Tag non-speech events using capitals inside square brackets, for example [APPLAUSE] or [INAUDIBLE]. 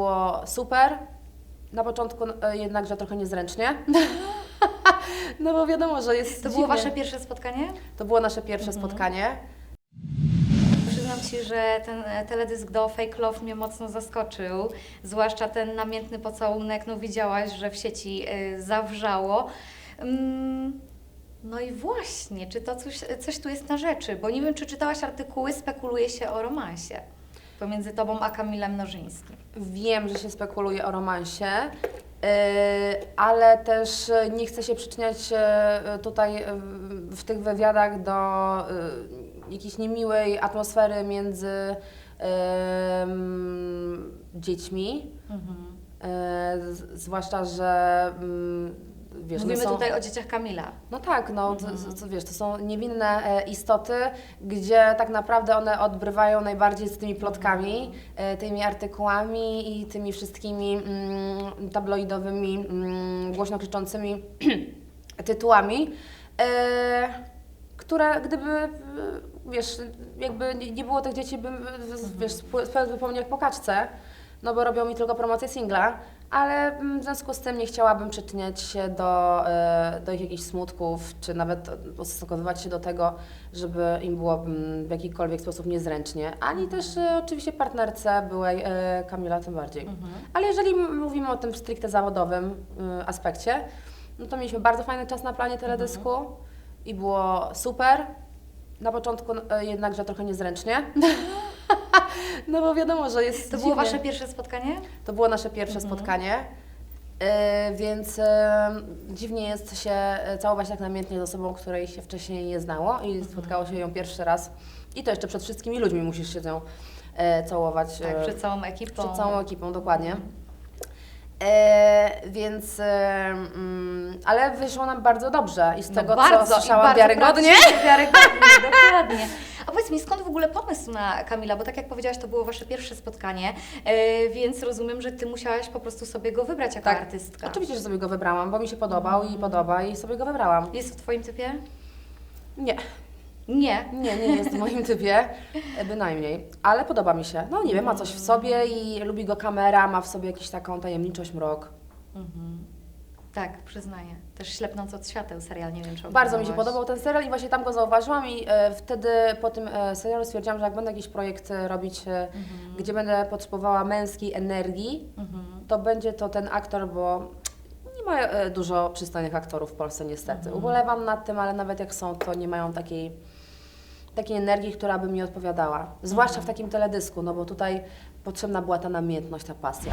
Było super. Na początku e, jednakże trochę niezręcznie. [LAUGHS] no bo wiadomo, że jest To było dziwnie. Wasze pierwsze spotkanie? To było nasze pierwsze Mhm. spotkanie. Przyznam Ci, że ten e, teledysk do Fake Love mnie mocno zaskoczył, zwłaszcza ten namiętny pocałunek, no widziałaś, że w sieci y, zawrzało. Mm, No i właśnie, czy to coś, coś tu jest na rzeczy? Bo nie wiem, czy czytałaś artykuły, spekuluje się o romansie pomiędzy Tobą a Kamilem Nożyńskim. Wiem, że się spekuluje o romansie, yy, ale też yy, nie chcę się przyczyniać yy, tutaj yy, w tych wywiadach do yy, jakiejś niemiłej atmosfery między yy, dziećmi. Yy, z- zwłaszcza, że mm, wiesz, Mówimy no są, tutaj o dzieciach Kamila. No tak, no Mhm. to, to, wiesz, to są niewinne e, istoty, gdzie tak naprawdę one odbrywają najbardziej z tymi plotkami, e, tymi artykułami i tymi wszystkimi mm, tabloidowymi, mm, głośno krzyczącymi [CLEARS THROAT] tytułami, e, które gdyby, wiesz, jakby nie było tych dzieci, bym, wiesz, spełnił po kaczce, no bo robią mi tylko promocję singla, ale mm, w związku z tym nie chciałabym przyczyniać się do, e, do ich jakichś smutków, czy nawet ustosunkowywać się do tego, żeby im było mm, w jakikolwiek sposób niezręcznie, ani też e, oczywiście partnerce byłej e, Kamila tym bardziej. Ale jeżeli mówimy o tym stricte zawodowym aspekcie, no to mieliśmy bardzo fajny czas na planie teledysku i było super. Na początku jednakże trochę niezręcznie. [LAUGHS] no bo wiadomo, że jest To było dziwnie. Wasze pierwsze spotkanie? To było nasze pierwsze spotkanie. E, więc e, dziwnie jest się e, całować tak namiętnie z osobą, której się wcześniej nie znało i spotkało się ją pierwszy raz. I to jeszcze przed wszystkimi ludźmi musisz się z nią całować. Tak, przed całą ekipą. przed całą ekipą, dokładnie. E, więc, e, mm, ale wyszło nam bardzo dobrze i z tego, No bardzo, co słyszałam bardzo wiarygodnie. Wiarygodnie, [LAUGHS] dokładnie. A powiedz mi, skąd w ogóle pomysł na Kamila? Bo tak jak powiedziałaś, to było Wasze pierwsze spotkanie, e, więc rozumiem, że Ty musiałaś po prostu sobie go wybrać jako Tak. artystka. Oczywiście, że sobie go wybrałam, bo mi się podobał i podoba i sobie go wybrałam. Jest w Twoim typie? Nie, Nie. nie, nie jest w moim typie, e, bynajmniej, ale podoba mi się. No nie wiem, ma coś w sobie i lubi go kamera, ma w sobie jakąś taką tajemniczość, mrok. Tak, przyznaję. Też ślepnąc od świateł serial, nie wiem czy Bardzo mi się oglądałaś. podobał ten serial i właśnie tam go zauważyłam i e, wtedy po tym e, serialu stwierdziłam, że jak będę jakiś projekt e, robić, e, gdzie będę potrzebowała męskiej energii, Mhm. to będzie to ten aktor, bo nie ma e, dużo przystojnych aktorów w Polsce niestety. Ubolewam nad tym, ale nawet jak są, to nie mają takiej, takiej energii, która by mi odpowiadała. Zwłaszcza w takim teledysku, no bo tutaj potrzebna była ta namiętność, ta pasja.